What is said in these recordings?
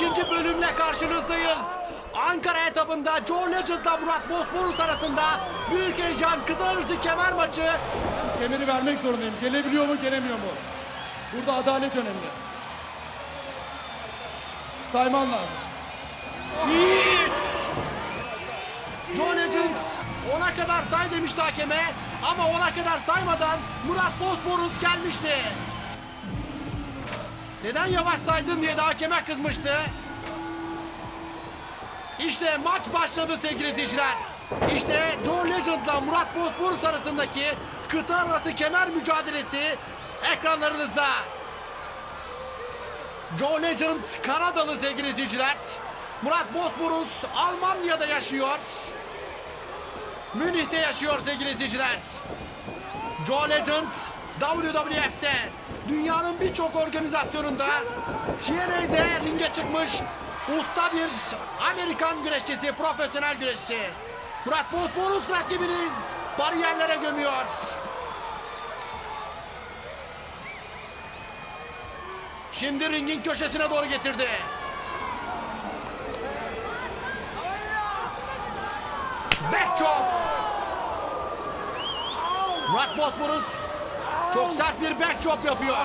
ikinci bölümle karşınızdayız. Ankara etabında Joe Legend'la Murat Bosporus arasında büyük heyecan kıta arası kemer maçı. Kemeri vermek zorundayım. Gelebiliyor mu, gelemiyor mu? Burada adalet önemli. Sayman lazım. Joe Legend ona kadar say demişti hakeme ama ona kadar saymadan Murat Bosporus gelmişti. Neden yavaş saydın diye de hakeme kızmıştı. İşte maç başladı sevgili izleyiciler. İşte Joe Legend'la Murat Bosporus arasındaki kıta arası kemer mücadelesi ekranlarınızda. Joe Legend Kanadalı sevgili izleyiciler. Murat Bosporus Almanya'da yaşıyor. Münih'te yaşıyor sevgili izleyiciler. Joe Legend WWF'te dünyanın birçok organizasyonunda TNA'de ringe çıkmış usta bir Amerikan güreşçisi, profesyonel güreşçi. Murat Bosporus rakibini bariyerlere gömüyor. Şimdi ringin köşesine doğru getirdi. Back chop. Murat Bosporus çok sert bir back chop yapıyor.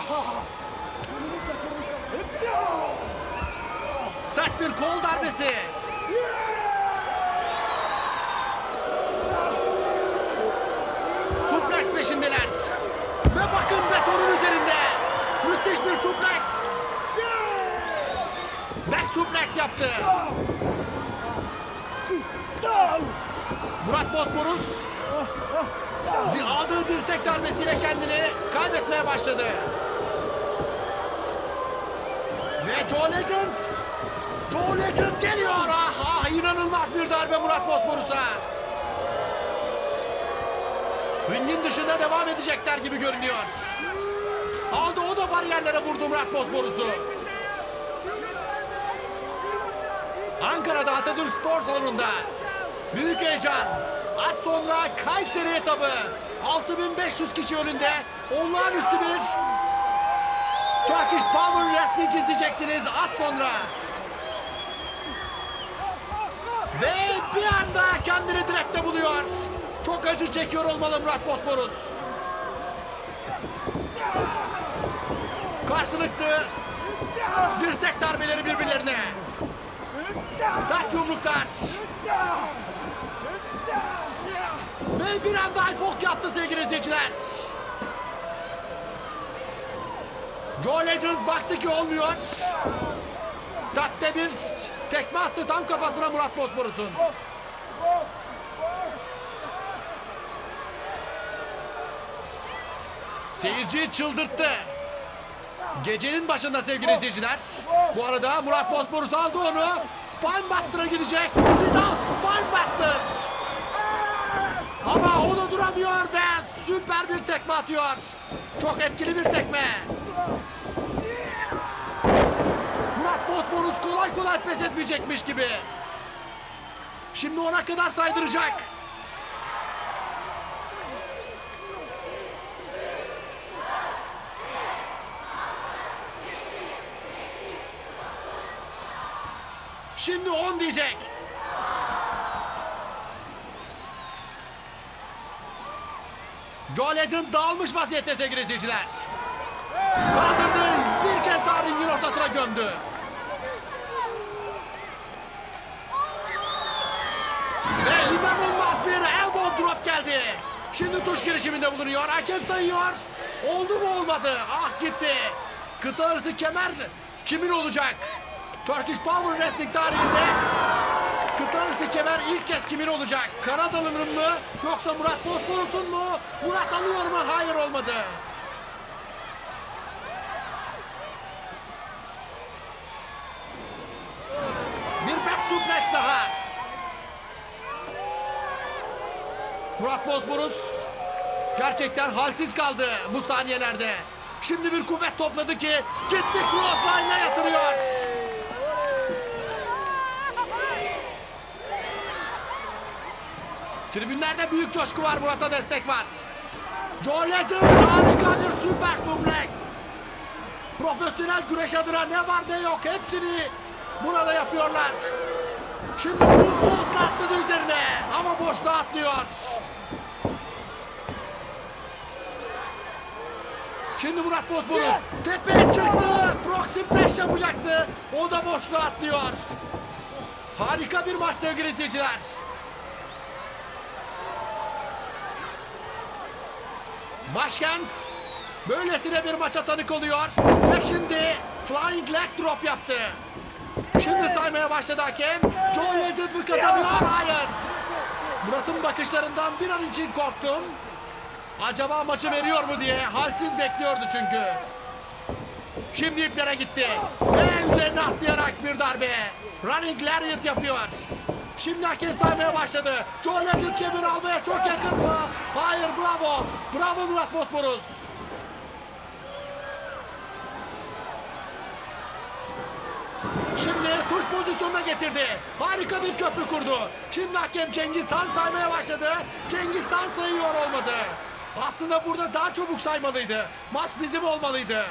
Sert bir kol darbesi. Suplex peşindeler. Ve bakın betonun üzerinde. Müthiş bir suplex. Back suplex yaptı. Murat Bosporus aldığı dirsek darbesiyle kendini kaybetmeye başladı. Ve Joe Legend Joe Legend geliyor. Ah, ah inanılmaz bir darbe Murat Bosporus'a. Ringin dışında devam edecekler gibi görünüyor. Aldı o da bariyerlere vurdu Murat Bosporus'u. Ankara'da Atatürk Spor Salonu'nda büyük heyecan. Az sonra Kayseri etabı 6500 kişi önünde olağanüstü bir Turkish Power Wrestling izleyeceksiniz az sonra. Ve bir anda kendini direkte buluyor. Çok acı çekiyor olmalı Murat Bosporus. Karşılıklı dirsek darbeleri birbirlerine. Sert yumruklar. Ve bir anda Alpok yaptı sevgili izleyiciler. Joe Legend baktı ki olmuyor. Sertte bir tekme attı tam kafasına Murat Bosporus'un. Seyirciyi çıldırttı. Gecenin başında sevgili izleyiciler. Bu arada Murat Bosporus aldı onu. Spinebuster'a gidecek. Sit out Spinebuster. Ama o da duramıyor ve süper bir tekme atıyor. Çok etkili bir tekme. Murat Bosporus kolay kolay pes etmeyecekmiş gibi. Şimdi ona kadar saydıracak. Şimdi 10 diyecek. Joe Legend dağılmış vaziyette sevgili izleyiciler. Kaldırdı. Bir kez daha ringin ortasına gömdü. Ve inanılmaz bir elbow drop geldi. Şimdi tuş girişiminde bulunuyor. Hakem sayıyor. Oldu mu olmadı. Ah gitti. Kıta arası kemer kimin olacak? Turkish Power Wrestling tarihinde kıta arası kemer ilk kez kimin olacak? Kanadalı'nın mı? Yoksa Murat Bosporus'un mu? Murat alıyor mu? Hayır olmadı. Bir back suplex daha. Murat Bozburuz gerçekten halsiz kaldı bu saniyelerde. Şimdi bir kuvvet topladı ki gitti Clothesline'a yatırıyor. Tribünlerde büyük coşku var Murat'a destek var. Joe Legend harika bir süper suplex. Profesyonel güreş adına ne var ne yok hepsini Burada yapıyorlar. Şimdi Moonsault atladı üzerine ama boşluğa atlıyor. Şimdi Murat Bozburuz tepeye çıktı. Proxy Press yapacaktı. O da boşluğa atlıyor. Harika bir maç sevgili izleyiciler. Başkent böylesine bir maça tanık oluyor. Ve şimdi Flying Leg Drop yaptı. Şimdi saymaya başladı hakem. Joe Legend mı kazanıyor? Hayır. Murat'ın bakışlarından bir an için korktum. Acaba maçı veriyor mu diye halsiz bekliyordu çünkü. Şimdi iplere gitti. Ve üzerine atlayarak bir darbe. Running Lariat yapıyor. Şimdi hakem saymaya başladı. Joe Legend kemir almaya çok yakın mı? Hayır bravo. Bravo Murat Bosporus. Şimdi tuş pozisyonuna getirdi. Harika bir köprü kurdu. Şimdi hakem Cengiz Han saymaya başladı. Cengiz Han sayıyor olmadı. Aslında burada daha çabuk saymalıydı. Maç bizim olmalıydı.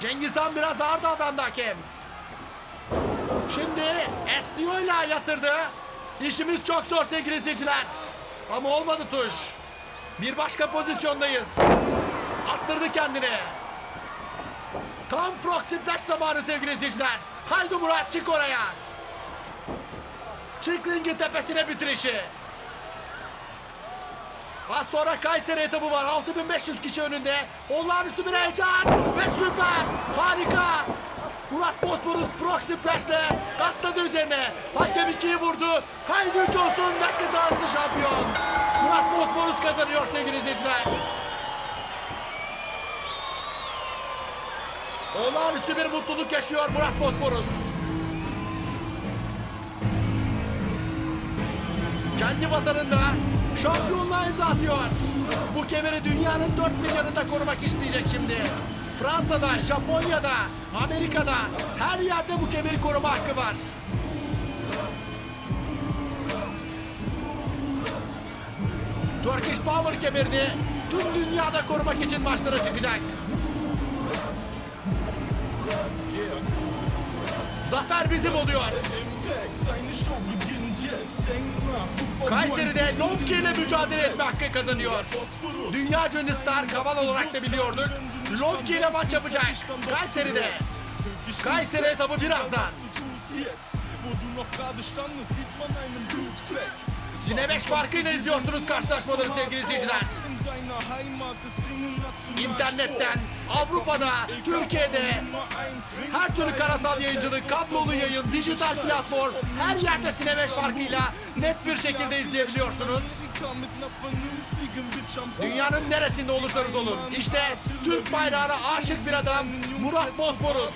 Cengiz Han biraz ağır davrandı hakem. Şimdi Estio ile yatırdı. İşimiz çok zor sevgili izleyiciler. Ama olmadı tuş. Bir başka pozisyondayız. Attırdı kendini. Tam proxy flash zamanı sevgili izleyiciler. Haydi Murat çık oraya. Çık ringin tepesine bitirişi. Az sonra Kayseri etabı var. 6500 kişi önünde. Olağanüstü bir heyecan ve süper. Harika. Murat Bozburuz proxy flash'le atladı üzerine. Hakem ikiyi vurdu. Haydi üç olsun. Dakika arası şampiyon. Murat Bozburuz kazanıyor sevgili izleyiciler. Olağanüstü bir mutluluk yaşıyor Murat Bosporus. Kendi vatanında şampiyonluğa imza atıyor. Bu kemeri dünyanın dört bir yanında korumak isteyecek şimdi. Fransa'da, Japonya'da, Amerika'da her yerde bu kemeri koruma hakkı var. Turkish Power kemerini tüm dünyada korumak için maçlara çıkacak. Zafer bizim oluyor. Kayseri'de Lovki ile mücadele etme hakkı kazanıyor. Dünya ünlü star Kaval olarak da biliyorduk. Lovki ile maç yapacak. Kayseri'de. Kayseri etabı birazdan. Sine 5 farkıyla izliyorsunuz karşılaşmaları sevgili izleyiciler. İnternetten, Avrupa'da, Türkiye'de her türlü karasal yayıncılık, kablolu yayın, dijital platform her yerde Sine 5 farkıyla net bir şekilde izleyebiliyorsunuz. Dünyanın neresinde olursanız olun. İşte Türk bayrağına aşık bir adam Murat Bozboruz.